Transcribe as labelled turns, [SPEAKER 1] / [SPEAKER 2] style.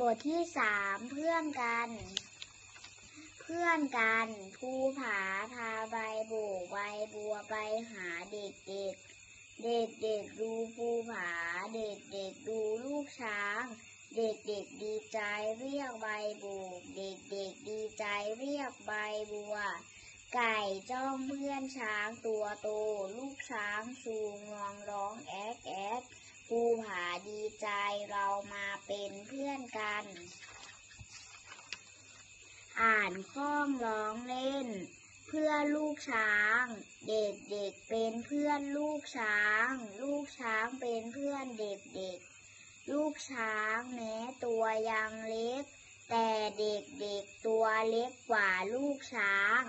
[SPEAKER 1] บทที่สามเพื่อนกัน เพื่อนกันภูผาพาใบโบกใบบัวไปหาเด็กเด็กเด็กเด็กดูภูผา เด็กเด็กดูลูกช้าง เด็กเด็กดีใจเรียกใบโบก เด็กเด็กดีใจเรียกใบบัว ไก่จ้องเพื่อนช้างตัวโต ลูกช้างชูงวงร้องแอ๊กแอ๊ก ภูผาดีใจเรามาเป็นเพื่อนกัน อ่านข้องร้องเล่น เพื่อลูกช้าง เด็กเด็กเป็นเพื่อนลูกช้าง ลูกช้างเป็นเพื่อนเด็กเด็กลูกช้างแม้ตัวยังเล็ก แต่เด็กเด็กตัวเล็กกว่าลูกช้าง